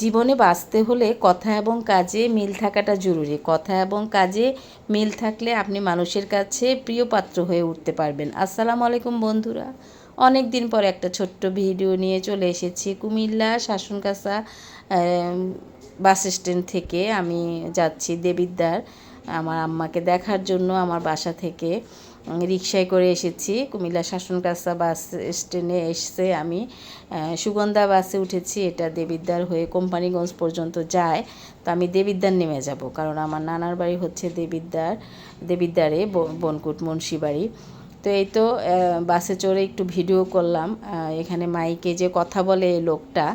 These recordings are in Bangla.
জীবনে বাঁচতে হলে কথা এবং কাজে মিল থাকাটা জরুরি। কথা এবং কাজে মিল থাকলে আপনি মানুষের কাছে প্রিয় পাত্র হয়ে উঠতে পারবেন। আসসালামু আলাইকুম বন্ধুরা। অনেক দিন পর একটা ছোট্ট ভিডিও নিয়ে চলে এসেছি কুমিল্লা শাসনকাছা বাস স্ট্যান্ড থেকে। আমি যাচ্ছি দেবিদ্দার আমার আম্মাকে দেখার জন্য আমার বাসা থেকে। রিক্সায় করে এসেছি। কুমিল্লা শাসনকাছা বাস স্ট্যান্ডে এসে আমি সুগন্ধা বাসে উঠেছি। এটা দেবিদ্দার হয়ে কোম্পানিগঞ্জ পর্যন্ত যায়। তো আমি দেবিদ্দার নেমে যাব কারণ আমার নানার বাড়ি হচ্ছে দেবিদ্দার দেবিদ্দারে বনকুট মুন্সিবাড়ি তো এই তো বাসে চড়ে একটু ভিডিও করলাম। এখানে মাইকে যে কথা বলে লোকটা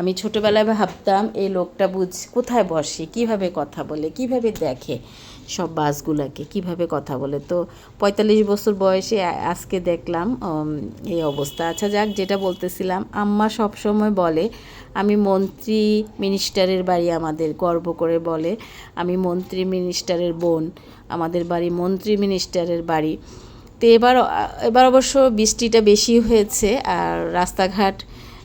আমি ছোটোবেলায় ভাবতাম, এই লোকটা বুঝ, কোথায় বসে? কীভাবে কথা বলে? কীভাবে দেখে সব বাসগুলোকে? কীভাবে কথা বলে? তো পঁয়তাল্লিশ বছর বয়সে আজকে দেখলাম এই অবস্থা। আচ্ছা যাক, যেটা বলতেছিলাম, আম্মা সব সময় বলে, আমি মন্ত্রী মিনিস্টারের বাড়ি আমাদের গর্ব করে বলে, আমি মন্ত্রী মিনিস্টারের বোন, আমাদের বাড়ি মন্ত্রী মিনিস্টারের বাড়ি। তো এবার এবার অবশ্য বৃষ্টিটা বেশি হয়েছে, আর রাস্তাঘাট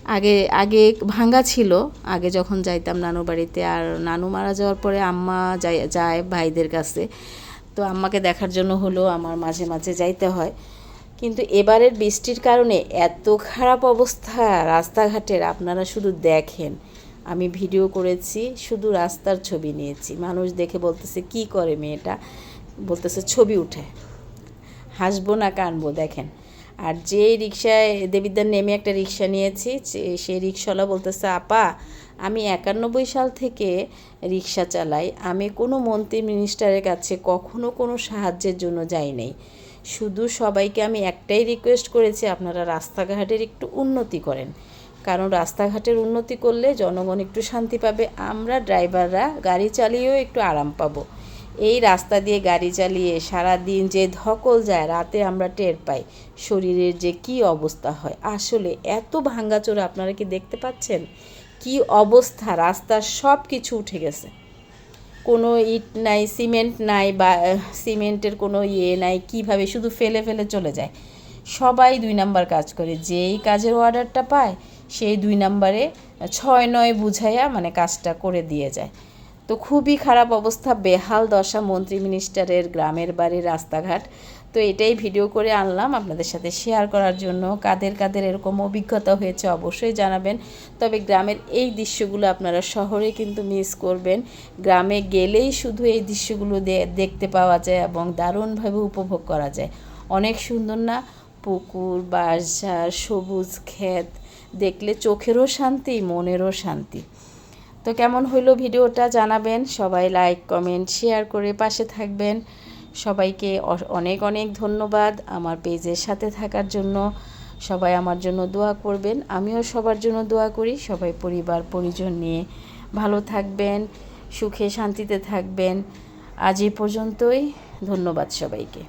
আগে আগে ভাঙ্গা ছিল। আগে যখন যাইতাম নানু বাড়িতে, আর নানু মারা যাওয়ার পরে আম্মা যায় যায় ভাইদের কাছে। তো আম্মাকে দেখার জন্য হলো আমার মাঝে মাঝে যাইতে হয়। কিন্তু এবারের বৃষ্টির কারণে এত খারাপ অবস্থা রাস্তাঘাটের, আপনারা শুধু দেখেন। আমি ভিডিও করেছি, শুধু রাস্তার ছবি নিয়েছি। মানুষ দেখে বলতেছে, কি করে মেয়েটা? বলতেছে, ছবি উঠে। হাসবো না, কানবো, দেখেন। আর যে রিক্সায় দেবিদ্যার নেমে একটা রিক্সা নিয়েছি সেই রিক্সাওয়ালা বলতেছে, আপা, আমি একানব্বই সাল থেকে রিক্সা চালাই। আমি কোনো মন্ত্রী মিনিস্টারের কাছে কখনো কোনো সাহায্যের জন্য যাই নাই। শুধু সবাইকে আমি একটাই রিকোয়েস্ট করেছি, আপনারা রাস্তাঘাটের একটু উন্নতি করেন। কারণ রাস্তাঘাটের উন্নতি করলে জনগণ একটু শান্তি পাবে, আমরা ড্রাইভাররা গাড়ি চালিয়েও একটু আরাম পাবো। এই রাস্তা দিয়ে গাড়ি চালিয়ে সারা দিন যে ধকল যায়, রাতে আমরা টের পাই। শরীরের যে কি অবস্থা হয়? আসলে এত ভাঙ্গাচোরা আপনারা কি দেখতে পাচ্ছেন? কি অবস্থা? রাস্তার সব কিছু উঠে গেছে। কোনো ইট নাই, সিমেন্ট নাই বা সিমেন্টের কোনো ইয়ে নাই, কীভাবে শুধু ফেলে ফেলে চলে যায়? সবাই দুই নাম্বার কাজ করে। যেই কাজের অর্ডারটা পায়, সেই দুই নাম্বারে ছয় নয় বুঝাইয়া মানে কাজটা করে দিয়ে যায়। তো খুবই খারাপ অবস্থা, বেহাল দশা মন্ত্রী মিনিস্টারের গ্রামের বাড়ির রাস্তাঘাট। তো এটাই ভিডিও করে আনলাম আপনাদের সাথে শেয়ার করার জন্য। কাদের কাদের এরকম অভিজ্ঞতা হয়েছে অবশ্যই জানাবেন। তবে গ্রামের এই দৃশ্যগুলো আপনারা শহরে কিন্তু মিস করবেন। গ্রামে গেলেই শুধু এই দৃশ্যগুলো দেখতে পাওয়া যায় এবং দারুণভাবে উপভোগ করা যায়। অনেক সুন্দর না? পুকুর, বাঁশঝাড়, সবুজ ক্ষেত, দেখলে চোখেরও শান্তি, মনেরও শান্তি। তো কেমন হইল ভিডিওটা জানাবেন। সবাই লাইক, কমেন্ট, শেয়ার করে পাশে থাকবেন। সবাইকে অনেক অনেক ধন্যবাদ আমার পেজের সাথে থাকার জন্য। সবাই আমার জন্য দোয়া করবেন। আমিও সবার জন্য দোয়া করি। সবাই পরিবার, পরিজন নিয়ে ভালো থাকবেন, সুখে শান্তিতে থাকবেন। আজ এই পর্যন্তই। ধন্যবাদ সবাইকে।